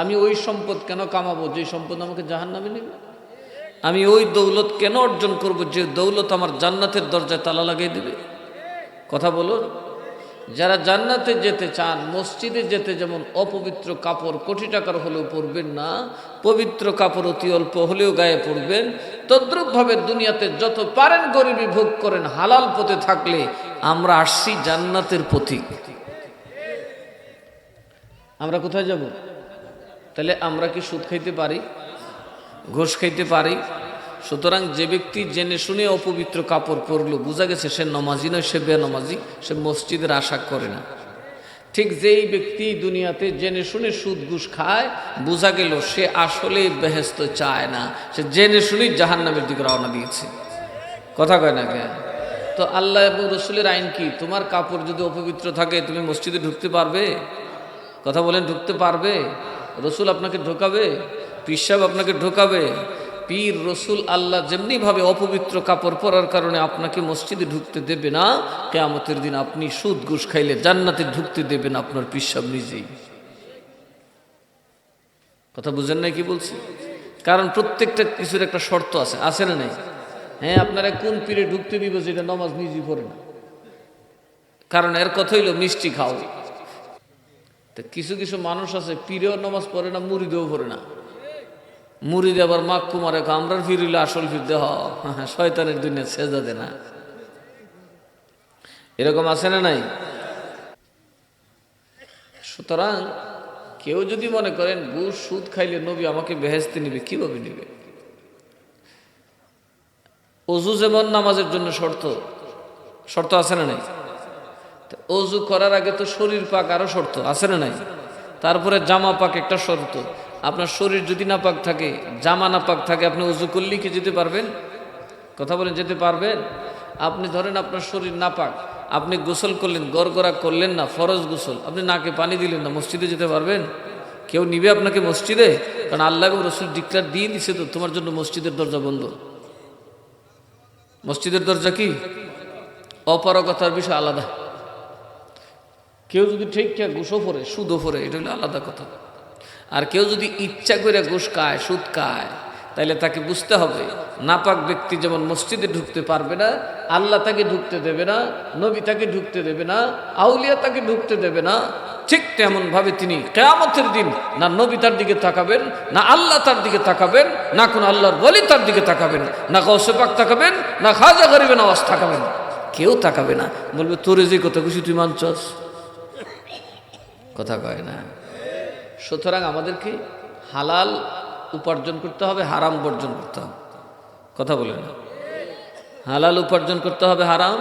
আমি ওই সম্পদ কেন কামাবো? যে সম্পদ আমাকে জাহান নামে নেবে। আমি ওই দৌলত কেন অর্জন করব? যে দৌলত আমার জান্নাতের দরজায় তালা লাগিয়ে দেবে। কথা বলুন যারা জান্নাতে যেতে চান, মসজিদে যেতে যেমন অপবিত্র কাপড় কোটি টাকার হলেও পরবেন না, পবিত্র কাপড় অতি অল্প হলেও গায়ে পরবেন, তদ্রুপভাবে দুনিয়াতে যত পারেন গরিবী ভোগ করেন, হালাল পথে থাকলে আমরা আসছি জান্নাতের পথিক। আমরা কোথায় যাব? তাহলে আমরা কি সুদ খাইতে পারি? ঘোষ খাইতে পারি? সুতরাং যে ব্যক্তি জেনে শুনে অপবিত্র কাপড় পরলো, বোঝা গেছে সে নমাজি নয়, সে বেনমাজি, সে মসজিদের আশা করে না। ঠিক যেই ব্যক্তি দুনিয়াতে জেনে শুনে সুদ ঘুষ খায়, বোঝা গেল সে আসলে বেহেস্ত চায় না। সে জেনে শুনেই জাহান নামের দিকে রওনা দিয়েছে। কথা কয় না কেন? তো আল্লাহ এবং রসুলের আইন কি? তোমার কাপড় যদি অপবিত্র থাকে, তুমি মসজিদে ঢুকতে পারবে? কথা বলেন, ঢুকতে পারবে? রসুল আপনাকে ঢোকাবে পিসাব আপনাকে ঢোকাবে। পীর, রসুল, আল্লাহ যেমনিভাবে অপবিত্র কাপড় পরার কারণে আপনাকে মসজিদে ঢুকতে দেবে না, কেয়ামতের দিন আপনি সুদ ঘুষ খাইলে জান্নাতে ঢুকতে দেবেন আপনার পিসাব নিজেই। কথা বুঝেন নাই কি বলছি? কারণ প্রত্যেকটা কিছুর একটা শর্ত আছে আছে না নাই? হ্যাঁ আপনারা কোন পীরে ঢুকতে দিব যেটা নমাজ নিজেই পড়ে না। কারণ এর কথা হইল মিষ্টি খাও তো কিছু কিছু মানুষ আছে, পীরেও নামাজ পড়ে না মুড়িদেও পড়ে না। মুড়িদে আবার মাক কুমারে আমরার ফিরিলে আসল ফির দেহ। শয়তানের দুনিয়া সেজা দে না। এরকম আছে না নাই? সুতরাং কেউ যদি মনে করেন ঘুষ সুদ খাইলে নবী আমাকে বেহেস্তে নিবে, কীভাবে নিবে? অজু যেমন নামাজের জন্য শর্ত শর্ত আছে না নাই? অজু করার আগে তো শরীর পাক আরও শর্ত, আছে না নাই? তারপরে জামা পাক একটা শর্ত। আপনার শরীর যদি না পাক থাকে, জামা না পাক থাকে, আপনি অজু করলেই কি যেতে পারবেন? কথা বলেন, যেতে পারবেন? আপনি ধরেন আপনার শরীর না পাক আপনি গোসল করলেন, গড়গড়া করলেন না, ফরজ গোসল, আপনি নাকে পানি দিলেন না, মসজিদে যেতে পারবেন? কেউ নিবে আপনাকে মসজিদে? কারণ আল্লাহ রসুল ডিক্লার দিয়ে দিছে তো, তোমার জন্য মসজিদের দরজা বন্ধ। মসজিদের দরজা কি? অপারগতার বিষয় আলাদা। কেউ যদি ঠিক ঠিক ঘুষও পড়ে সুদও পড়ে এটা হলো আলাদা কথা। আর কেউ যদি ইচ্ছা করে ঘুষ খায়, সুদ খায়, তাইলে তাকে বুঝতে হবে, নাপাক ব্যক্তি যেমন মসজিদে ঢুকতে পারবে না, আল্লাহ তাকে ঢুকতে দেবে না, নবী তাকে ঢুকতে দেবে না, আউলিয়া তাকে ঢুকতে দেবে না, ঠিক তেমনভাবে তিনি কেয়ামতের দিন না নবী তার দিকে তাকাবেন, না আল্লাহ তার দিকে তাকাবেন, না কোন আল্লাহর বলি তার দিকে তাকাবেন, না গৌসে পাক তাকাবেন, না খাজা গরিবেন আওয়াজ তাকাবেন। কেউ তাকাবে না, বলবে, তোরে যে কথা খুশি তুই মানছস। কথা কয় না। সুতরাং আমাদেরকে হালাল উপার্জন করতে হবে, হারাম বর্জন করতে হবে। কথা বলে না হালাল উপার্জন করতে হবে, হারাম?